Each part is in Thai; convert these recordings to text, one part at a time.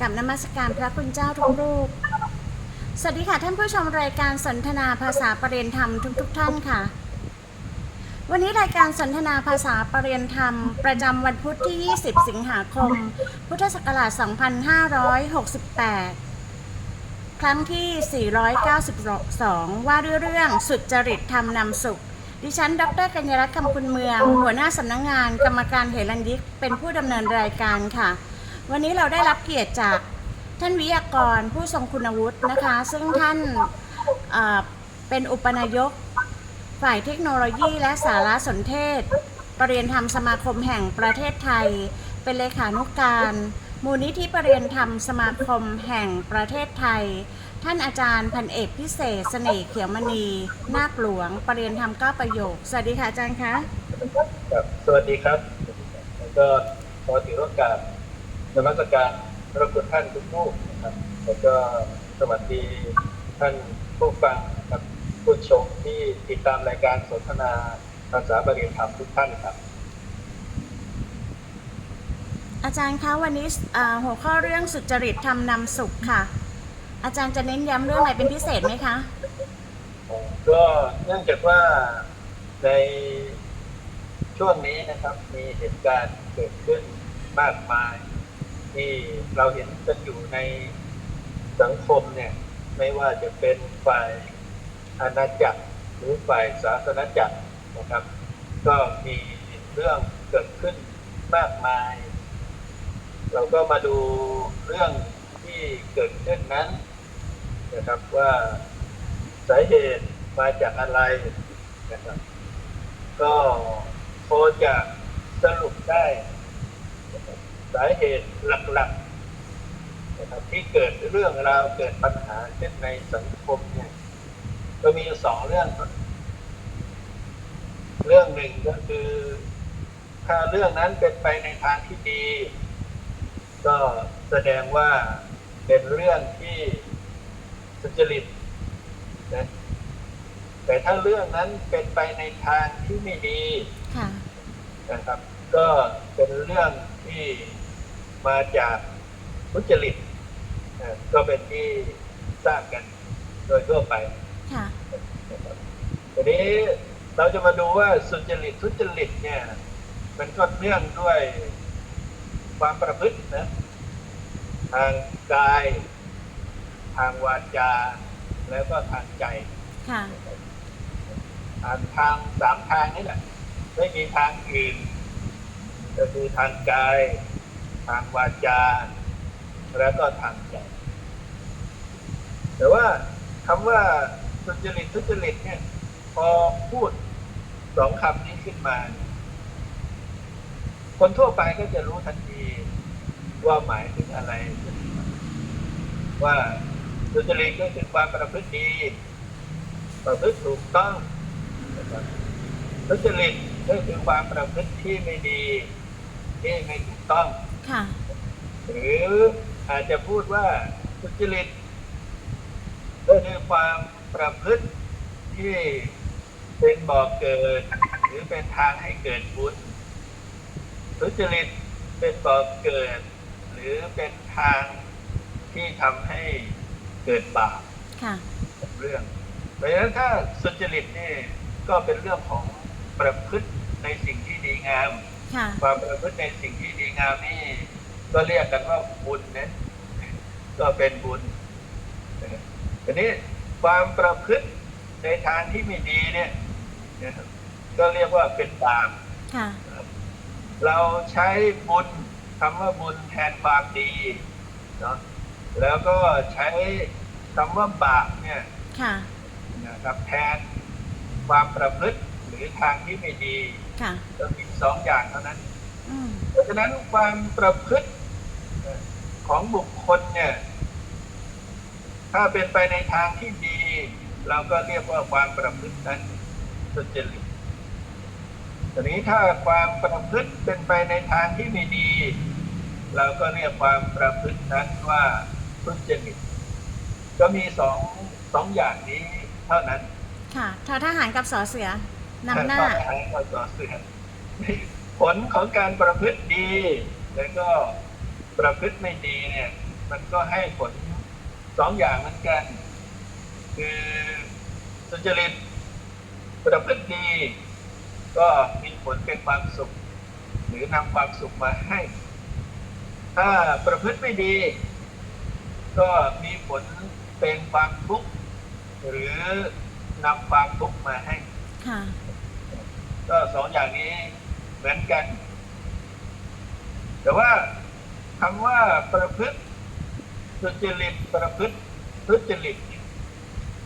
กับนมัสการพระคุณเจ้าทุกรูป สวัสดีค่ะท่านผู้ชมรายการสนทนาภาษาประเรียนธรรมทุกๆทท่านค่ะ วันนี้รายการสนทนาภาษาประเรียนธรรม ประจำวันพุธที่ 20 สิงหาคม พุทธศักราช 2568 ครั้งที่ 492 ว่าด้วยเรื่องสุดจริตธรรมนำสุขดิฉัน ดรกัญญารัตน์คำคุณเมือง หัวหน้าสำนักงงาน กรรมการเหรัญยิก เป็นผู้ดำเนินรายการค่ะ วันนี้เราได้รับเกียรติจากท่านวิทยากรผู้ทรงคุณวุฒินะคะ ซึ่งท่านเป็นอุปนายกฝ่ายเทคโนโลยีและสารสนเทศ ประเรียนธรรมสมาคมแห่งประเทศไทย เป็นเลขานุการ มูลนิธิประเรียนธรรมสมาคมแห่งประเทศไทย ท่านอาจารย์พันเอกพิเศษ เสน่ห์เขียวมณีนาคหลวง ประเรียนธรรมเก้าประโยค สวัสดีค่ะอาจารย์คะครับสวัสดีครับแล้วก็ขอถือโอกาส นมัสการพระคุณท่านทุกรูปนะครับแล้วก็สวัสดีท่านผู้ฟังครับผู้ชมที่ติดตามรายการสนทนาภาษาบาลีธรรมทุกท่านครับ อาจารย์คะวันนี้อ่าหัวข้อเรื่องสุจริตธรรมนำสุขค่ะ อาจารย์จะเน้นย้ำเรื่องอะไรเป็นพิเศษไหมคะก็เนื่องจากว่าในช่วงนี้นะครับมีเหตุการณ์เกิดขึ้นมากมาย ที่เราเห็นกันอยู่ในสังคมเนี่ย ไม่ว่าจะเป็นฝ่ายอาณาจักรหรือฝ่ายศาสนาจักรนะครับ ก็มีเรื่องเกิดขึ้นมากมาย เราก็มาดูเรื่องที่เกิดขึ้นนั้นนะครับว่าสาเหตุมาจากอะไรนะครับ ก็พอจะสรุปได้นะครับ สาเหตุหลักๆนะครับที่เกิดเรื่องราวเกิดปัญหาขึ้นในสังคมเนี่ยก็มีอยู่สองเรื่องครับเรื่องหนึ่งก็คือ ถ้าเรื่องนั้นเป็นไปในทางที่ดี ก็แสดงว่าเป็นเรื่องที่สุจริตนะแต่ถ้าเรื่องนั้นเป็นไปในทางที่ไม่ดีค่ะนะครับ ก็เป็นเรื่องที่ มาจากทุจริตนะก็เป็นที่ทราบกันโดยทั่วไปค่ะนะครับทีนี้เราจะมาดูว่าสุจริตทุจริตเนี่ย มันก็เนื่องด้วยความประพฤตินะทางกาย ทางวาจา แล้วก็ทางใจค่ะทางทางสามทางนี่แหละ ไม่มีทางอื่นก็คือทางกาย ทางวาจา แล้วก็ทางใจแต่ว่าคำว่าสุจริตทุจริตเนี่ย พอพูดสองคำนี้ขึ้นมา คนทั่วไปก็จะรู้ทันทีว่าหมายถึงอะไร ว่าสุจริตก็คือความประพฤติดีประพฤติถูกต้องนะครับทุจริตก็คือความประพฤติที่ไม่ดีที่ไม่ถูกต้อง ค่ะ หรืออาจจะพูดว่าทุจริตก็คือความประพฤติที่เป็นบ่อกเกิด หรือเป็นทางให้เกิดบุญทุจริตเป็นบ่อกเกิด หรือเป็นทางที่ทำให้เกิดบาปค่ะเรื่องเพราะฉะนั้นถ้าสุจริตนี่ก็เป็นเรื่องของประพฤติในสิ่งที่ดีงาม ค่ะความประพฤติในสิ่งที่ดีงามนี่ก็เรียกกันว่าบุญนะก็เป็นบุญนะครับทีนี้ความประพฤติในทางที่ไม่ดีเนี่ยนะครับก็เรียกว่าเป็นบาปค่ะเราใช้บุญคำว่าบุญแทนความดีเนาะแล้วก็ใช้คำว่าบาปเนี่ยค่ะนะครับแทนความประพฤติหรือทางที่ไม่ดี ค่ะก็มีสองอย่างเท่านั้นอืมเพราะฉะนั้นความประพฤติของบุคคลเนี่ย ถ้าเป็นไปในทางที่ดี เราก็เรียกว่าความประพฤตินั้นสุจริตทีนี้ถ้าความประพฤติเป็นไปในทางที่ไม่ดี เราก็เรียกความประพฤตินั้นว่าทุจริตก็มีสองสองอย่างนี้เท่านั้น ค่ะทอทหารกับสอเสือ นำหน้าต่อไปก็ต่อเสือผลของการประพฤติดี แล้วก็ประพฤติไม่ดีเนี่ย มันก็ให้ผลสองอย่างเหมือนกัน คือสุจริตประพฤติดี ก็มีผลเป็นความสุข หรือนำความสุขมาให้ ถ้าประพฤติไม่ดี ก็มีผลเป็นความทุกข์หรือนำความทุกข์มาให้ ค่ะ ก็สองอย่างนี้เหมือนกัน แต่ว่าคำว่าประพฤติสุจริตประพฤติทุจริตเนี่ย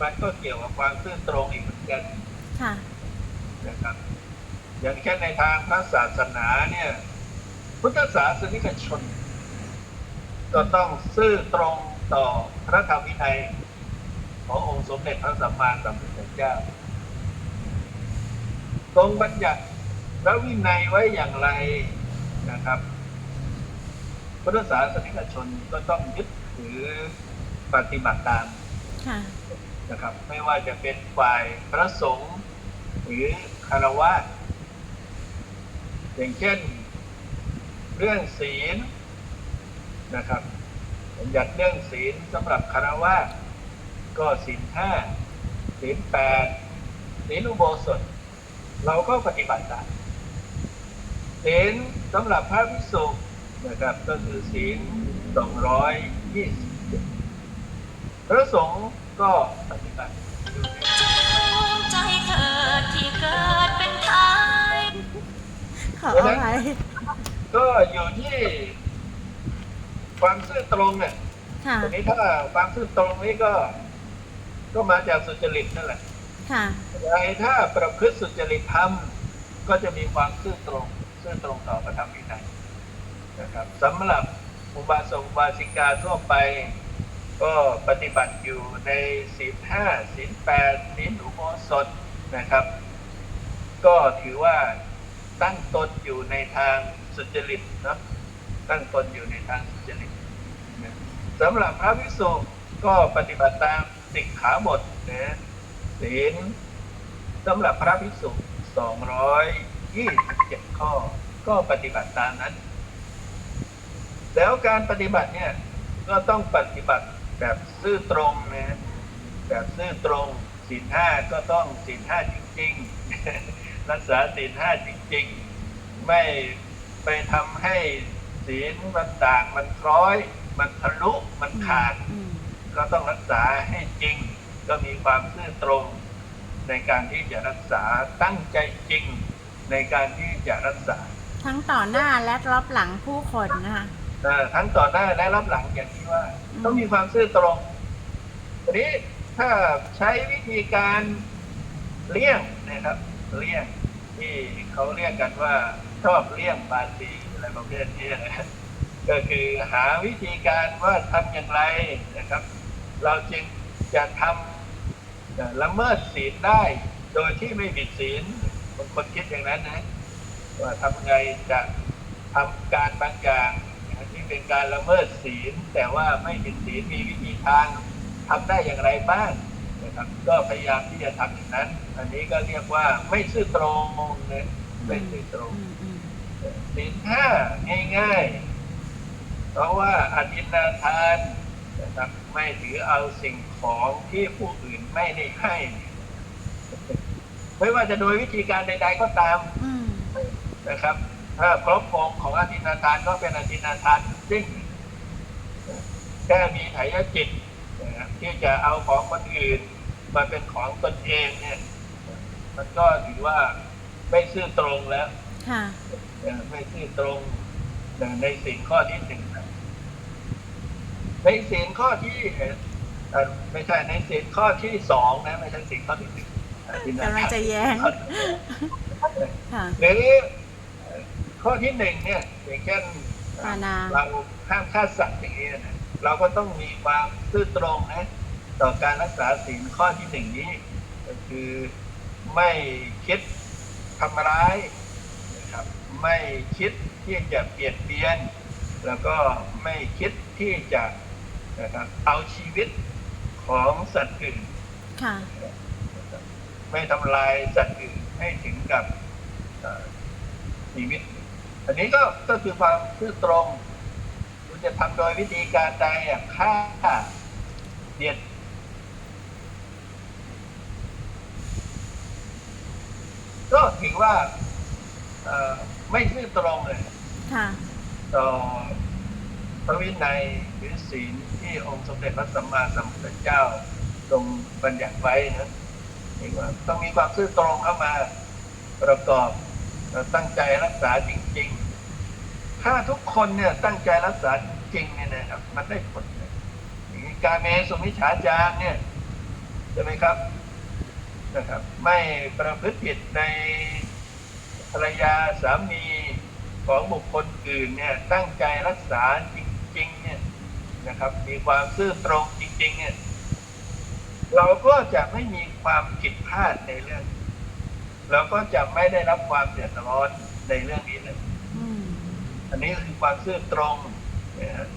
มันก็เกี่ยวกับความซื่อตรงอีกเหมือนกันค่ะนะครับ อย่างเช่นในทางพระศาสนาเนี่ย พุทธศาสนิกชน ก็ต้องซื่อตรงต่อพระธรรมวินัยขององค์สมเด็จพระสัมมาสัมพุทธเจ้า ทรงบัญญัติพระวินัยไว้อย่างไรนะครับพุทธศาสนิกชนก็ต้องยึดถือปฏิบัติตามค่ะนะครับ ไม่ว่าจะเป็นฝ่ายพระสงฆ์หรือคารวะอย่างเช่น เรื่องศีลนะครับบัญญัติเรื่องศีลสำหรับคารวะก็ศีลห้าศีลแปดศีลอุโบสถ เราก็ปฏิบัติตามศีลสำหรับพระภิกษุนะครับก็คือศีลสองร้อยยี่สิบเจ็ดพระสงฆ์ก็ปฏิบัติอยู่ในใจเกิดที่เกิดเป็นไทยขอเอาไว้ก็อยู่ที่ความซื่อตรงเนี่ยค่ะทีนี้ถ้าความซื่อตรงนี้ก็ ก็มาจากสุจริตนั่นแหละ ค่ะแต่ถ้าประพฤติสุจริตธรรม ก็จะมีความซื่อตรงซื่อตรงต่อพระธรรมวินัยนะครับสำหรับอุบาสกอุบาสิกาทั่วไป ก็ปฏิบัติอยู่ในศีลห้าศีลแปดศีลอุโบสถนะครับ ก็ถือว่าตั้งตนอยู่ในทางสุจริตนะตั้งตนอยู่ในทางสุจริตสำหรับพระภิกษุก็ปฏิบัติตามสิกขาบทนะ ศีลสำหรับพระภิกษุ227 ข้อ ก็ปฏิบัติตามนั้น แล้วการปฏิบัติเนี่ยก็ต้องปฏิบัติแบบซื่อตรงนะแบบซื่อตรงศีลห้าก็ต้องศีลห้าจริงๆ รักษาศีลห้าจริงๆ ไม่ไปทำให้ศีลมันด่างมันคล้อย มันทะลุมันขาดอืมก็ต้องรักษาให้จริง ก็มีความซื่อตรงในการที่จะรักษาตั้งใจจริงในการที่จะรักษา ทั้งต่อหน้าและรับหลังผู้คนนะคะเอ่อทั้งต่อหน้าและรับหลังอย่างที่ว่าอืมต้องมีความซื่อตรงทีนี้ถ้าใช้วิธีการเลี่ยงนะครับ เลี่ยงที่เขาเรียกกันว่าชอบเลี่ยงบาลีอะไรประเภทนี้นะก็คือหาวิธีการว่าทำอย่างไรนะครับ เราจึงจะทำเอ่อ ละเมิดศีลได้ โดยที่ไม่ผิดศีลบางคนคิดอย่างนั้นนะ ว่าทำไงจะทำการบางอย่างที่เป็นการละเมิดศีล แต่ว่าไม่ผิดศีลมีวิธีทางทำได้อย่างไรบ้างนะครับ ก็พยายามที่จะทำอย่างนั้น อันนี้ก็เรียกว่าไม่ซื่อตรงนะไม่ซื่อตรงศีลห้าง่ายๆ เพราะว่าอธินาทานนะครับไม่ถือเอาสิ่ง ของที่ผู้อื่นไม่ได้ให้ ไม่ว่าจะโดยวิธีการใด ๆ ก็ตามอืมนะครับถ้าครบองค์ของอธินาทานก็เป็นอธินาทานซึ่งแค่มีไถยจิตนะครับที่จะเอาของคนอื่นมาเป็นของตนเองเนี่ย มันก็ถือว่าไม่ซื่อตรงแล้วค่ะเอ่อไม่ซื่อตรงในสิ่งข้อที่หนึ่งนะในสิ่งข้อที่เอ่อเอ่อ ไม่ใช่ในสิ่งข้อที่สองนะไม่ใช่สิ่งข้อที่หนึ่งอธินากำลังจะแย้งค่ะหรือเอ่อข้อที่หนึ่งเนี่ยอย่างเช่นปานาเราห้ามฆ่าสัตว์อย่างนี้นะเราก็ต้องมีความซื่อตรงนะต่อการรักษาศีลข้อที่หนึ่งนี้ ก็คือไม่คิดทำร้ายนะครับ ไม่คิดที่จะเบียดเบียน แล้วก็ไม่คิดที่จะนะครับเอาชีวิต ของสัตว์อื่นค่ะนะครับไม่ทำลายสัตว์อื่นให้ถึงกับเอ่อชีวิต อันนี้ก็ก็คือความซื่อตรงสุคุณจะทำโดยวิธีการใดอะฆ่าเดียดก็ถือว่าเอ่อไม่ซื่อตรงเลยค่ะต่อพ ระวินัยหรือศีลที่องค์สมเด็จพระสัมมาสัมพุทธเจ้าทรงบัญญัติไว้นะนี่ว่าต้องมีความซื่อตรงเข้ามาประกอบตั้งใจรักษาจริง ๆ ถ้าทุกคนเนี่ยตั้งใจรักษาจริงเนี่ยนะครับมันได้ผลอย่างนี้การเมสุมิฉาจารเนี่ยใช่ไหมครับนะครับ ไม่ประพฤติผิดในภรรยาสามีของบุคคลอื่นเนี่ยตั้งใจรักษาจ ริง ๆ เนี่ยนะครับ มีความซื่อตรงจริง ๆ เนี่ย เราก็จะไม่มีความผิดพลาดในเรื่อง เราก็จะไม่ได้รับความเดือดร้อนในเรื่องนี้เลยอืมอันนี้คือความซื่อตรงนะฮะ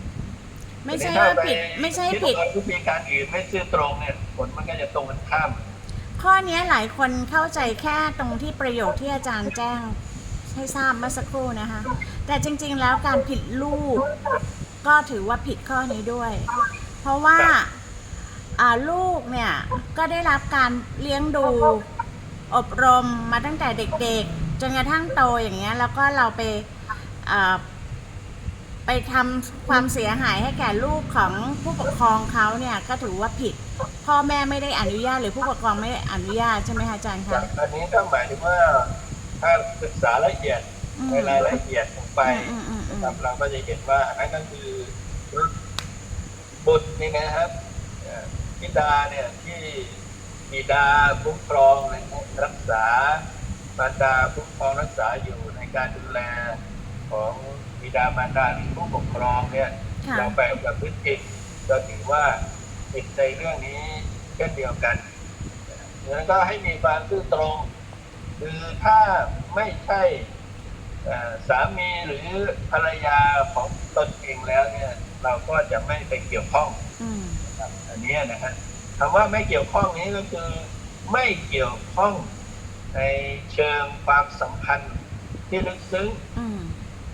ไม่ใช่ว่าผิดถ้ปไม่ใช่คิผิดว่าวิธีการอื่นไม่ซื่อตรงเนี่ยผลมันก็จะตรงกันข้าม ข้อเนี้ยหลายคนเข้าใจแค่ตรงที่ประโยคที่อาจารย์แจ้งให้ทราบเมื่อสักครู่นะคะ แต่จริง ๆ แล้วการผิดลูก ก็ถือว่าผิดข้อนี้ด้วย เพราะว่าลูกเนี่ยก็ได้รับการเลี้ยงดูอบรมมาตั้งแต่เด็กๆ จนกระทั่งโตอย่างเงี้ย แล้วก็เราไปไปทำความเสียหายให้แก่ลูกของผู้ปกครองเขาเนี่ยก็ถือว่าผิด พ่อแม่ไม่ได้อนุญาตหรือผู้ปกครองไม่ได้อนุญาตใช่ไหมคะอาจารย์คะอันนี้ก็หมายถึงว่าถ้าศึกษาละเอียด ในรายละเอียดลงไปอืมอืมอืมนะครับเราก็จะเห็นว่าอันนั้นก็คือบุตรนี่นะครับเอ่อพิดาเนี่ยที่บิดาคุ้มครองนะครับรักษามารดาคุ้มครองรักษาอยู่ในการดูแลของบิดามารดาหรือผู้ปกครองเนี่ยค่ะเราไปประพฤติผิดก็ถือว่าผิดในเรื่องนี้เช่นเดียวกันดังนั้นก็ให้มีความซื่อตรง คือถ้าไม่ใช่เอ่อ สามีหรือภรรยาของตนเองแล้วเนี่ย เราก็จะไม่ไปเกี่ยวข้องอืมนะครับอันเนี้ยนะฮะคำว่าไม่เกี่ยวข้องนี้ก็คือ ไม่เกี่ยวข้องในเชิงความสัมพันธ์ที่ลึกซึ้งอืม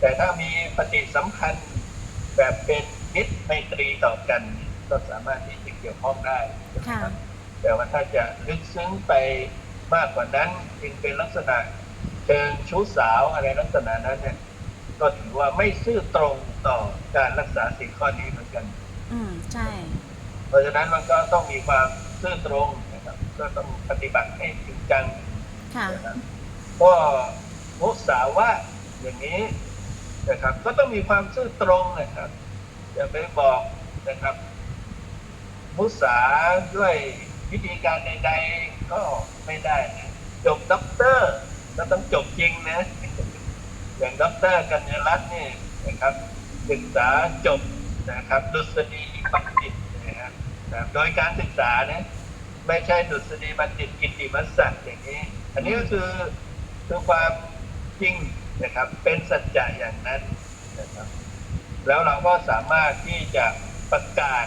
แต่ถ้ามีปฏิสัมพันธ์แบบเป็นมิตรไมตรีต่อกัน ก็สามารถที่จะเกี่ยวข้องได้ใช่ไหมครับแต่ว่าถ้าจะลึกซึ้งไปมากกว่านั้นจึงเป็นลักษณะ เชิงชู้สาวอะไรลักษณะนั้นเนี่ยก็ถือว่าไม่ซื่อตรงต่อการรักษาสิ่งข้อนี้เหมือนกัน อืมใช่ เพราะฉะนั้นมันก็ต้องมีความซื่อตรงนะครับ ก็ต้องปฏิบัติให้จริงจังค่ะนะครับก็มุสาวาทอย่างนี้นะครับ ก็ต้องมีความซื่อตรงนะครับอย่าไปบอกนะครับ มุสาด้วยวิธีการใด ๆ ก็ไม่ได้นะจบด็อกเตอร์ ก็ต้องจบจริงนะ อย่างดรกัญญรัตน์เนี่ยนะครับศึกษาจบนะครับดุษฎีบัณฑิตนะครับนะโดยการศึกษานะไม่ใช่ดุษฎีบัณฑิตกิตติมศักดิ์อย่างนี้ อันนี้ก็คือคือความจริงนะครับ เป็นสัจจะอย่างนั้นนะครับ แล้วเราก็สามารถที่จะประกาศ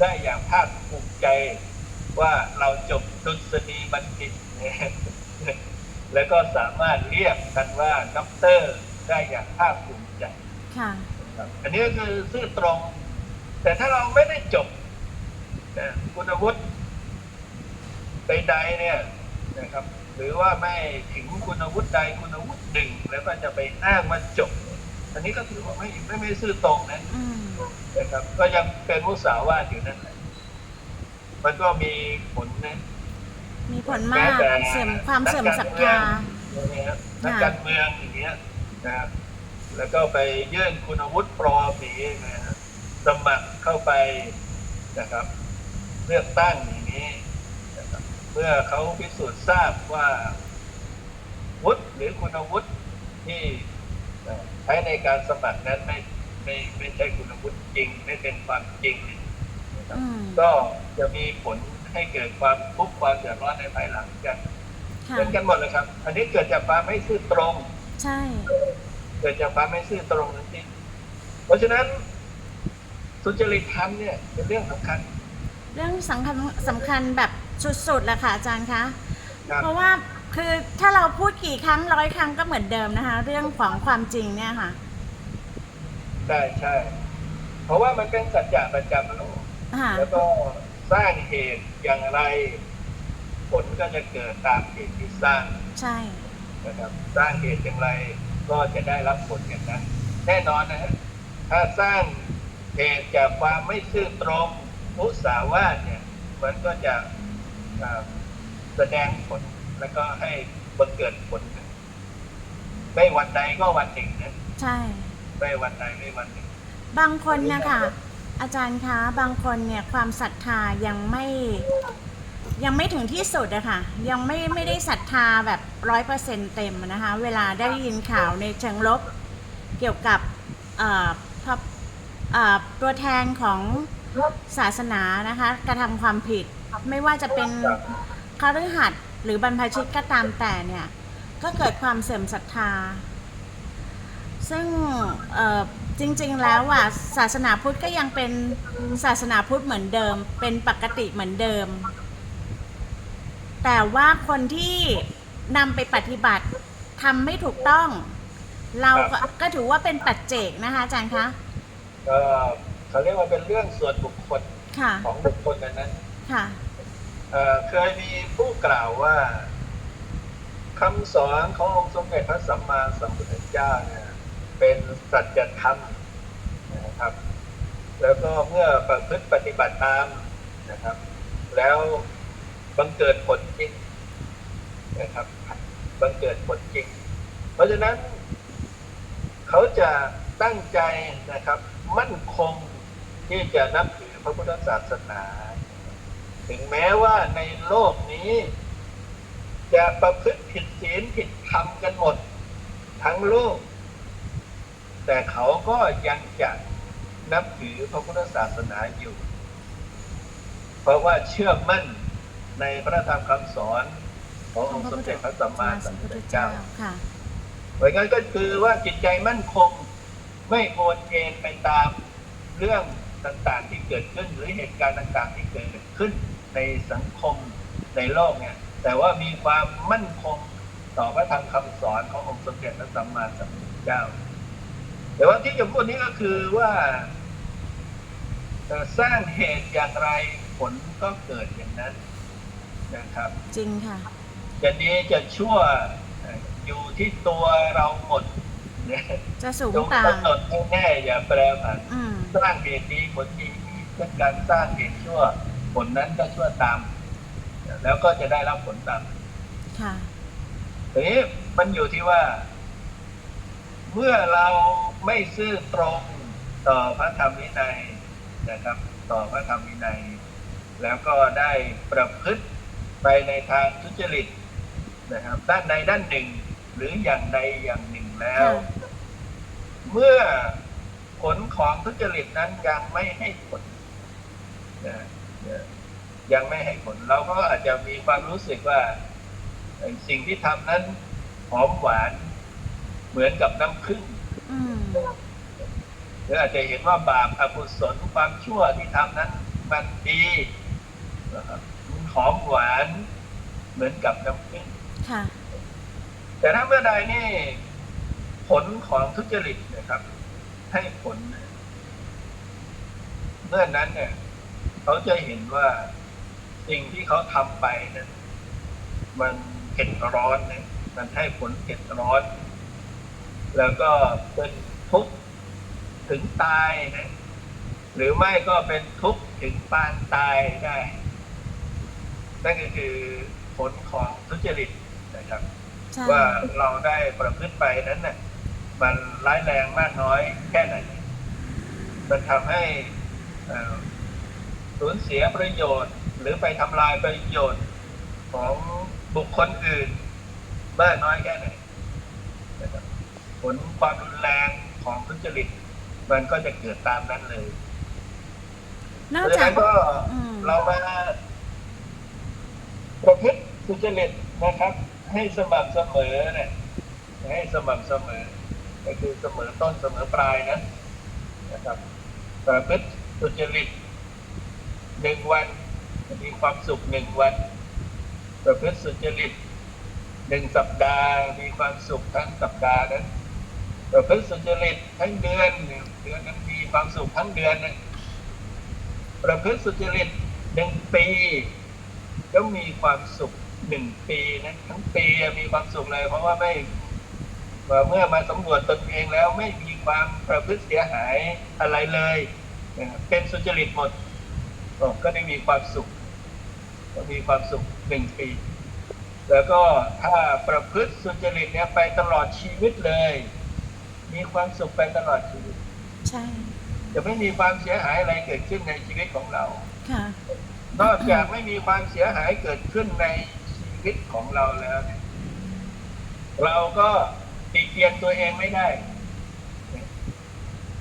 ได้อย่างภาคภูมิใจว่าเราจบดุษฎีบัณฑิต แล้วก็สามารถเรียกกันว่าด็อกเตอร์ได้อย่างภาคภูมิใจค่ะครับอันนี้ก็คือซื่อตรง แต่ถ้าเราไม่ได้จบนะคุณวุฒิใดๆเนี่ยนะครับ หรือว่าไม่ถึงคุณวุฒิใดคุณวุฒิหนึ่งแล้วก็จะไปอ้างว่าจบเนี่ยอันนี้ก็ถือว่าไม่ไม่ไม่ซื่อตรงนะอืมนะครับ ก็ยังเป็นมุสาวาทอยู่นั่นแหละมันก็มีผลนะ มีผลมากเสื่อมความเสื่อมศรัทธาอย่างเงี้ยนักการเมืองอย่างเงี้ยนะครับแล้วก็ไปยื่นคุณวุฒิปลอมอย่างนี้นะครับสมัครเข้าไปนะครับ เลือกตั้งอย่างนี้นะครับเมื่อเขาพิสูจน์ทราบว่าวุฒิหรือคุณวุฒิที่เอ่อใช้ในการสมัครนั้นไม่ไม่ไม่ใช่คุณวุฒิจริง ไม่เป็นความจริงนะครับอืมก็จะมีผล ให้เกิดความทุกข์ความเดือดร้อนในภายหลังกันค่ะเหมือนกันหมดเลยครับ อันนี้เกิดจากความไม่ซื่อตรง ใช่ เกิดจากความไม่ซื่อตรงนั่นเองเพราะฉะนั้นสุจริตธรรมเนี่ยเป็นเรื่องสำคัญ เรื่องสำคัญสำคัญแบบสุดๆแหละค่ะอาจารย์คะครับเพราะว่าคือถ้าเราพูดกี่ครั้งร้อยครั้งก็เหมือนเดิมนะคะ เรื่องของความจริงเนี่ยค่ะใช่ใช่เพราะว่ามันเป็นสัจจะประจำโลกค่ะแล้วก็ สร้างเหตุอย่างไร ผลก็จะเกิดตามเหตุที่สร้างใช่ นะครับ สร้างเหตุอย่างไรก็จะได้รับผลอย่างนั้น แน่นอนนะฮะถ้าสร้างเหตุจากความไม่ซื่อตรงมุสาวาทเนี่ยมันก็จะอ่าแสดงผลแล้วก็ให้บังเกิดผลนะไม่วันใดก็วันหนึ่งนะใช่ ไม่วันใดไม่วันหนึ่ง บางคนนะคะ อาจารย์คะบางคนเนี่ยความศรัทธายังไม่ยังไม่ถึงที่สุดอะค่ะยังไม่ไม่ได้ศรัทธาแบบร้อยเปอร์เซ็นเต็มนะคะ เวลาได้ยินข่าวในเชิงลบเกี่ยวกับตัวแทนของศาสนานะคะกระทำความผิดไม่ว่าจะเป็นคฤหัสหรือบรรพชิตก็ตามแต่เนี่ย ก็เกิดความเสื่อมศรัทธา ซึ่ง จริงๆแล้วอะศาสนาพุทธก็ยังเป็นศาสนาพุทธเหมือนเดิม เป็นปกติเหมือนเดิม แต่ว่าคนที่นำไปปฏิบัติทำไม่ถูกต้อง เราก็ก็ถือว่าเป็นปัจเจกนะคะอาจารย์คะก็เขาเรียกว่าเป็นเรื่องส่วนบุคคลค่ะของบุคคลนั้นนั้นค่ะเอ่อเคยมีผู้กล่าวว่าคำสอนขององค์สมเด็จพระสัมมาสัมพุทธเจ้าเนี่ยเป็น สัจธรรมนะครับ แล้วก็เมื่อประพฤติปฏิบัติตามนะครับ แล้วบังเกิดผลจริงนะครับบังเกิดผลจริง เพราะฉะนั้น เขาจะตั้งใจนะครับ มั่นคงที่จะนับถือพระพุทธศาสนา ถึงแม้ว่าในโลกนี้ จะประพฤติผิดศีลผิดธรรมกันหมด ทั้งโลก แต่เขาก็ยังจะนับถือพระพุทธศาสนาอยู่ เพราะว่าเชื่อมั่นในพระธรรมคำสอนขององค์สมเด็จพระสัมมาสัมพุทธเจ้าค่ะเพราะงั้นก็คือว่าจิตใจมั่นคงไม่โอนเอ็นไปตามเรื่องต่างๆที่เกิดขึ้นหรือเหตุการณ์ต่างๆ ที่เกิดขึ้นในสังคมในโลกเนี่ย แต่ว่ามีความมั่นคงต่อพระธรรมคำสอนขององค์สมเด็จพระสัมมาสัมพุทธเจ้า แต่ว่าที่จะพูดนี้ก็คือว่าเอ่อสร้างเหตุอย่างไรผลก็เกิดอย่างนั้นนะครับ จริงค่ะจะดีจะชั่วเอ่ออยู่ที่ตัวเราหมดเนี่ยจะสูงจงต่กำหนดให้แน่อย่าแปรผันำอืมสร้างเหตุดีผลดีเช่นการสร้างเหตุชั่ว ผลนั้นก็ชั่วตาม แล้วก็จะได้รับผลตามค่ะทีนี้มันอยู่ที่ว่า เมื่อเราไม่ซื่อตรงต่อพระธรรมวินัยนะครับ ต่อพระธรรมวินัย แล้วก็ได้ประพฤติไปในทางทุจริตนะครับ ด้านใดด้านหนึ่ง หรืออย่างใดอย่างหนึ่งแล้วค่ะเมื่อผลของทุจริตนั้นยังไม่ให้ผลนะนะยังไม่ให้ผล เราก็อาจจะมีความรู้สึกว่าเอ่อสิ่งที่ทำนั้นหอมหวาน เหมือนกับน้ำผึ้งอืมหรืออาจจะเห็นว่าบาปอกุศลความชั่วที่ทำนั้น มันดีนะครับมันหอมหวานเหมือนกับน้ำผึ้งค่ะ แต่ถ้าเมื่อใดนี่ผลของทุจริตนะครับ ให้ผลเนี่ยเมื่อนั้นเนี่ย เขาจะเห็นว่าสิ่งที่เขาทำไปเนี่ยมันเผ็ดร้อนเนี่ยมันให้ผลเผ็ดร้อน แล้วก็เป็นทุกข์ถึงตายนะหรือไม่ก็เป็นทุกข์ถึงปานตายได้ นั่นก็คือผลของทุจริตนะครับใช่ว่าเราได้ประพฤติไปนั้นน่ะมันร้ายแรงมากน้อยแค่ไหน มันทำให้เอ่อสูญเสียประโยชน์ หรือไปทำลายประโยชน์ของบุคคลอื่นมากน้อยแค่ไหนนะครับผ ลความรุนแรงของทุจริตมันก็จะเกิดตามนั้นเลยนอกเพราะฉะจากนั้นก็อืมเรามาประพฤติสุจริตนะครับ ให้สม่ำเสมอเนี่ยให้สม่ำเสมอก็คือเสมอต้นเสมอปลายนะนะครับประพฤติสุจริตหนึ่งวันมีความสุขหนึ่งวัน ประพฤติสุจริตหนึ่งสัปดาห์มีความสุขทั้งสัปดาห์นั้น ประพฤติสุจริตทั้งเดือนเดือนนั้นมีความสุขทั้งเดือนประพฤติสุจริตหนึ่งปีก็มีความสุขหนึ่งปีนะทั้งปีมีความสุขเลย เพราะว่าไม่เมื่อมาสำรวจตนเองแล้วไม่มีความประพฤติเสียหายอะไรเลยเป็นสุจริตหมดก็ได้มีความสุข ก็มีความสุขหนึ่งปี แล้วก็ถ้าประพฤติสุจริตเนี่ยไปตลอดชีวิตเลย มีความสุขไปตลอดชีวิตใช่ จะไม่มีความเสียหายอะไรเกิดขึ้นในชีวิตของเรา ค่ะ นอกจากไม่มีความเสียหายเกิดขึ้นในชีวิตของเราแล้วเนี่ยเราก็ติเตียนตัวเองไม่ได้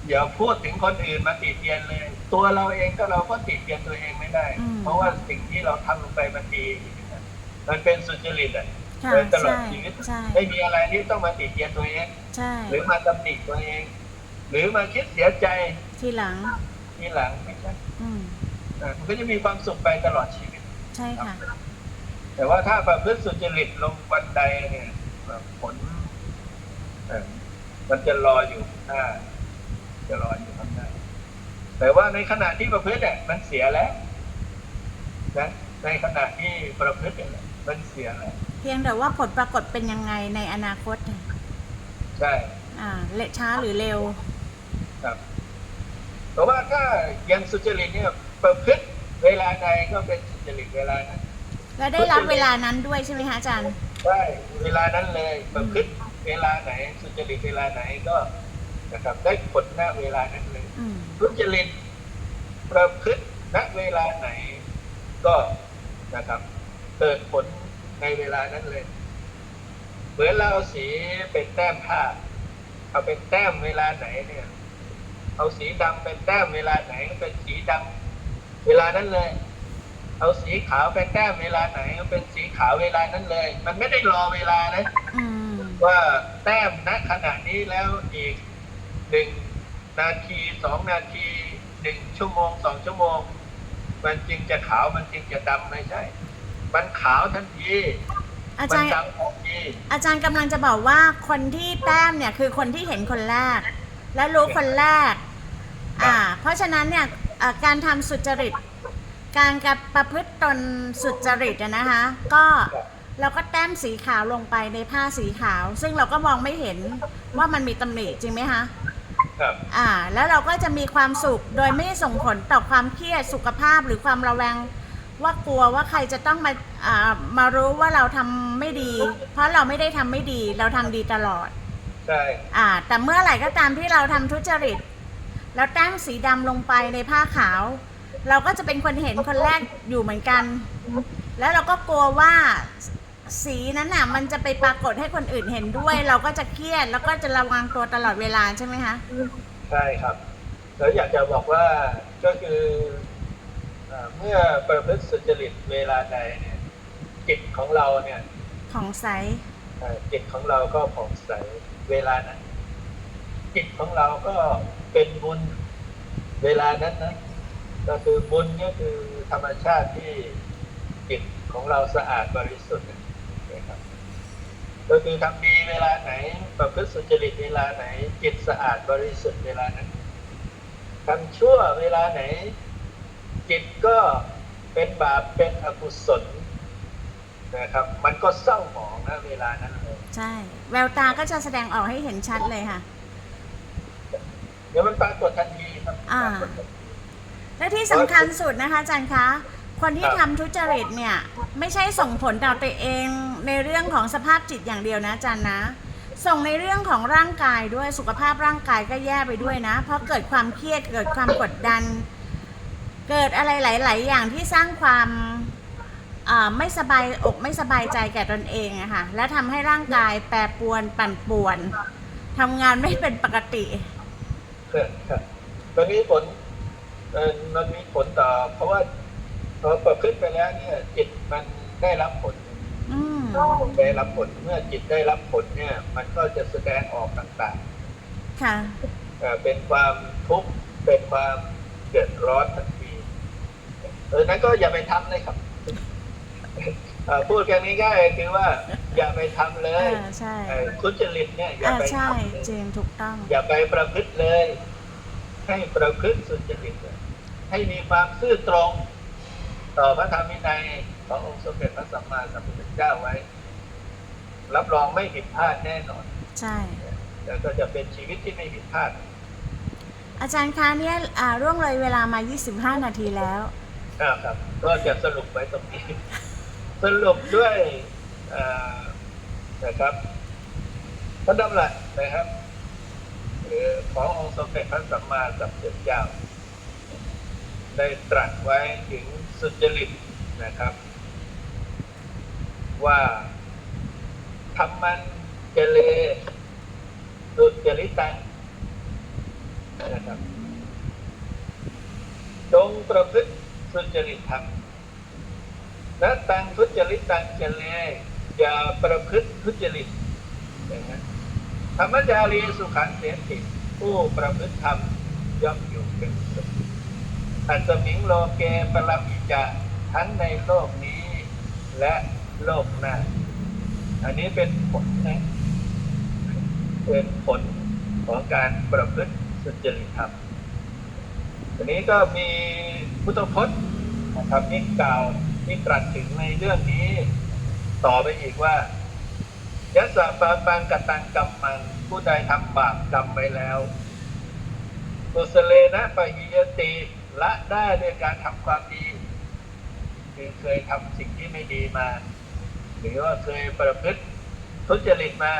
อย่าพูดถึงคนอื่นมาติเตียนเลย ตัวเราเองก็เราก็ติเตียนตัวเองไม่ได้ อืม เพราะว่าสิ่งที่เราทำลงไปมันดีมันเป็นสุจริตอะ ค่ะโดยตลอดใช่ชีวิต ใช่ไม่มีอะไรที่ต้องมาติเตียนตัวเอง ใช่หรือมาตำหนิตัวเอง หรือมาคิดเสียใจทีหลัง ทีหลังไม่ใช่อืมอะมันก็จะมีความสุขไปตลอดชีวิต ใช่ค่ะ แต่ว่าถ้าประพฤติสุจริตลงวันใดเนี่ยผลเอ่อมันจะรออยู่ข้างหน้า จะรออยู่ข้างหน้า แต่ว่าในขณะที่ประพฤติเนี่ยมันเสียแล้วนะในขณะที่ประพฤติเนี่ยมันเสียแล้ว เพียงแต่ว่าผลปรากฏเป็นยังไงในอนาคตเนี่ยใช่ อ่าเละช้าหรือเร็ว ครับเพราะว่าถ้ายังสุจริตเนี่ยประพฤติเวลาใดก็เป็นสุจริตเวลานั้นและได้รับเวลานั้นด้วยใช่ไหมคะอาจารย์ ใช่เวลานั้นเลยประพฤติเวลาไหน สุจริตเวลาไหนก็นะครับได้ผลหน้าเวลานั้นเลยอืมสุจริตประพฤติณเวลาไหน ก็นะครับเกิดผล ในเวลานั้นเลย เหมือนเราเอาสีเป็นแต้มผ้าเอาเป็นแต้มเวลาไหนเนี่ย เอาสีดำเป็นแต้มเวลาไหนก็เป็นสีดำเวลานั้นเลย เอาสีขาวเป็นแต้มเวลาไหนก็เป็นสีขาวเวลานั้นเลย มันไม่ได้รอเวลานะอืมว่าแต้มณขณะนี้แล้วอีกหนึ่งนาทีสองนาทีหนึ่งชั่วโมงสองชั่วโมง มันจึงจะขาวมันจึงจะดำไม่ใช่ มันขาวทันทีอามัจารย์ ดำทันทีอาจารย์กำลังจะบอกว่าคนที่แต้มเนี่ยคือคนที่เห็นคนแรก และรู้คนแรก อ่า เพราะฉะนั้นเนี่ยอ่าการทำสุจริต การกับประพฤติตนสุจริตอะนะคะ ก็เราก็แต้มสีขาวลงไปในผ้าสีขาว ซึ่งเราก็มองไม่เห็นว่ามันมีตำหนิจริงไหมคะ ครับ อ่า แล้วเราก็จะมีความสุขโดยไม่ส่งผลต่อความเครียดสุขภาพหรือความระแวง ว่ากลัวว่าใครจะต้องมาอ่ามารู้ว่าเราทำไม่ดี เพราะเราไม่ได้ทำไม่ดี เราทำดีตลอด ใช่อ่า แต่เมื่อไหร่ก็ตามที่เราทำทุจริต แล้วแต้มสีดำลงไปในผ้าขาว เราก็จะเป็นคนเห็นคนแรกอยู่เหมือนกัน แล้วเราก็กลัวว่าสีนั้นน่ะ มันจะไปปรากฏให้คนอื่นเห็นด้วย เราก็จะเครียดแล้วก็จะระวังตัวตลอดเวลาใช่ไหมคะ ใช่ครับ แล้วอยากจะบอกว่าก็คืออ่า เมื่อประพฤติสุจริตเวลาใดเนี่ยจิตของเราเนี่ยของใสเอ่อจิตของเราก็ผ่องใสเวลานั้น จิตของเราก็เป็นบุญเวลานั้นนะก็คือบุญก็คือธรรมชาติที่จิตของเราสะอาดบริสุทธิ์นะครับก็คือทำดีเวลาไหน ประพฤติสุจริตเวลาไหน จิตสะอาดบริสุทธิ์เวลานั้นทำชั่วเวลาไหน จิตก็เป็นบาปเป็นอกุศลนะครับ มันก็เศร้าหมองนะเวลานั้นเลยใช่ แววตาก็จะแสดงออกให้เห็นชัดเลยค่ะ เดี๋ยวมันปรากฏทันทีครับอ่าปรากฏทันทีและที่สำคัญสุดนะคะอาจารย์คะ คนที่ครับทำทุจริตเนี่ย ไม่ใช่ส่งผลต่อตัวเองในเรื่องของสภาพจิตอย่างเดียวนะอาจารย์นะ ส่งในเรื่องของร่างกายด้วยสุขภาพร่างกายก็แย่ไปด้วยนะ เพราะเกิดความเครียดเกิดความกดดัน เกิดอะไรหลาย ๆ อย่างที่สร้างความอ่าไม่สบายอกไม่สบายใจแก่ตนเองอะค่ะและทำให้ร่างกายแปรปรวนปั่นป่วนทำงานไม่เป็นปกติครับตอนนี้ผลเอ่อมันมีผลต่อ เพราะว่าพอประพฤติไปแล้วเนี่ย จิตมันได้รับผลอืมได้รับผลเมื่อจิตได้รับผลเนี่ย มันก็จะแสดงออกต่างค่ะๆเอ่อเป็นความทุกข์เป็นความเดือดร้อนทันที เออนั้นก็อย่าไปทำเลยครับเอ่อพูดกันง่ายๆคือว่า อย่าไปทำเลยอ่าใช่เอ่อทุจริตเนี่ยอย่าอ่าไปใช่ทำเลยเจมส์ถูกต้อง อย่าไปประพฤติเลย ให้ประพฤติสุจริตให้มีความซื่อตรง ต่อพระธรรมวินัยขององค์สมเด็จพระสัมมาสัมพุทธเจ้าไว้ รับรองไม่ผิดพลาดแน่นอน ใช่แล้วก็จะเป็นชีวิตที่ไม่ผิดพลาด อาจารย์คะเนี่ยอ่าร่วงเลยเวลามา 25 นาทีแล้ว ครับก็จะสรุปไว้ตรงนี้ สรุปด้วยนะครับพระดำรัสนะครับหรือขององค์สมเด็จพระสัมมาสัมพุทธเจ้าได้ตรัสไว้ถึงสุจริตนะครับ ว่าธรรมันเจเลสุจริตังนะครับ จงประพฤติ สุจริตธรรมและตังทุจริตตังเจเลอย่าประพฤติทุจริตนะธรรมจารีสุขันเสติผู้ประพฤติธรรมย่อมอยู่เป็นสุขอัศมิงโลเกปรมิจาทั้งในโลกนี้และโลกหน้า อันนี้เป็นผลนะ เป็นผลของการประพฤติสุจริตธรรม ทีนี้ก็มีพุทธพจน์นะครับที่กล่าวที่ตรัสถึงในเรื่องนี้ ต่อไปอีกว่ายัสสะปาปังกตังกรรมังผู้ใดทำบาปกรรมไว้แล้วตุสเลนะปะหิยติละได้ด้วยการทำความดีคือเคยทำสิ่งที่ไม่ดีมา หรือว่าเคยประพฤติทุจริตมา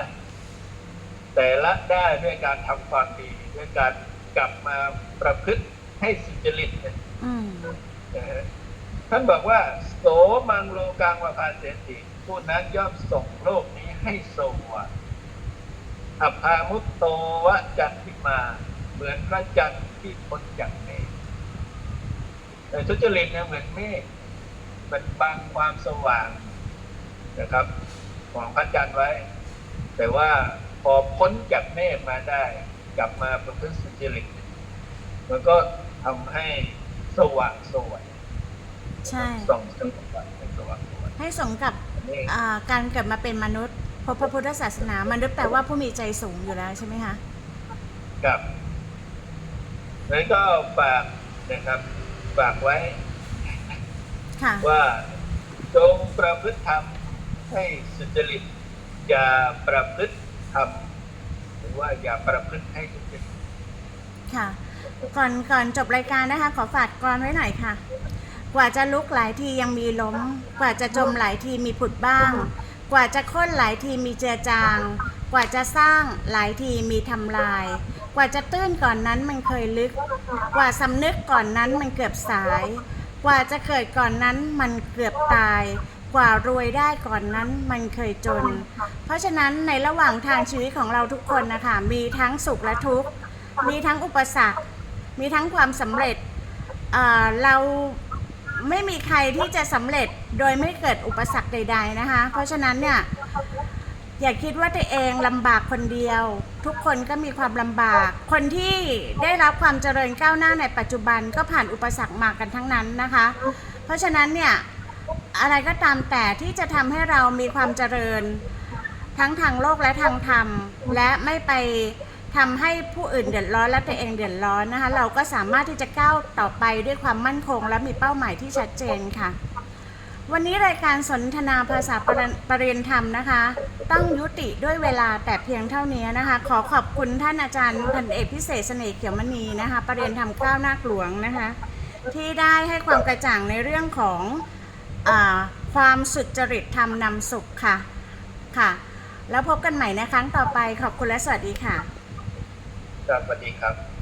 แต่ละได้ด้วยการทำความดี ด้วยการกลับมาประพฤติ ให้สุจริตเนี่ยอืมนะฮะท่านบอกว่า โสมังโลกังวาพาเสติผู้นั้นย่อมส่งโลกนี้ให้สว่างอภามุตโตวะจันทิมา เหมือนพระจันทร์ที่พ้นจากเมฆแต่ทุจริตเนี่ยเหมือนเมฆมันบังความสว่างนะครับของพระจันทร์ไว้ แต่ว่าพอพ้นจากเมฆมาได้ กลับมาประพฤติสุจริตมันก็ ทำให้สว่างสวยใช่ ส่องสว่างเป็นสว่างสวยให้สมกับอันนี้อ่าการเกิดมาเป็นมนุษย์พบพระพุทธศาสนามนุษย์แปลว่าผู้มีใจสูงอยู่แล้วใช่ไหมคะกับนั้นก็ฝากนะครับ ฝากไว้ค่ะ ว่าจงประพฤติธรรมให้สุจริตอย่าประพฤติธรรมหรือว่าอย่าประพฤติให้สุจริต ค่ะ ก่อนก่อนจบรายการนะคะ ขอฝากกรอนไว้หน่อยค่ะ กว่าจะลุกหลายทียังมีล้ม กว่าจะจมหลายทีมีผุดบ้าง กว่าจะค้นหลายทีมีเจือจาง กว่าจะสร้างหลายทีมีทำลาย กว่าจะตื้นก่อนนั้นมันเคยลึก กว่าสำนึกก่อนนั้นมันเกือบสาย กว่าจะเกิดก่อนนั้นมันเกือบตาย กว่ารวยได้ก่อนนั้นมันเคยจน เพราะฉะนั้นในระหว่างทางชีวิตของเราทุกคนนะคะมีทั้งสุขและทุกข์มีทั้งอุปสรรค มีทั้งความสำเร็จเราไม่มีใครที่จะสำเร็จโดยไม่เกิดอุปสรรคใด ๆนะคะ เพราะฉะนั้นเนี่ยอย่าคิดว่าตัวเองลำบากคนเดียว ทุกคนก็มีความลำบาก คนที่ได้รับความเจริญก้าวหน้าในปัจจุบันก็ผ่านอุปสรรคมากันทั้งนั้นนะคะ เพราะฉะนั้นเนี่ยอะไรก็ตามแต่ที่จะทำให้เรามีความเจริญ ทั้งทางโลกและทางธรรม และไม่ไป ทำให้ผู้อื่นเดือดร้อนและตัวเองเดือดร้อนนะคะ เราก็สามารถที่จะก้าวต่อไปด้วยความมั่นคง และมีเป้าหมายที่ชัดเจนค่ะ วันนี้รายการสนทนาภาษาปรปรริยนธรรมนะคะ ต้องยุติด้วยเวลาแต่เพียงเท่านี้นะคะ ขอขอบคุณท่านอาจารย์พันเอกพิเศษเสน่ห์เขียวมณีนะคะ ปรริยนธรรมก้าวหน้าหลวงนะคะ ที่ได้ให้ความกระจ่างในเรื่องของอความสุจริตธรรมนำสุขค่ะค่ะ แล้วพบกันใหม่ในครั้งต่อไปขอบคุณและสวัสดีค่ะ ครับสวัสดีครับ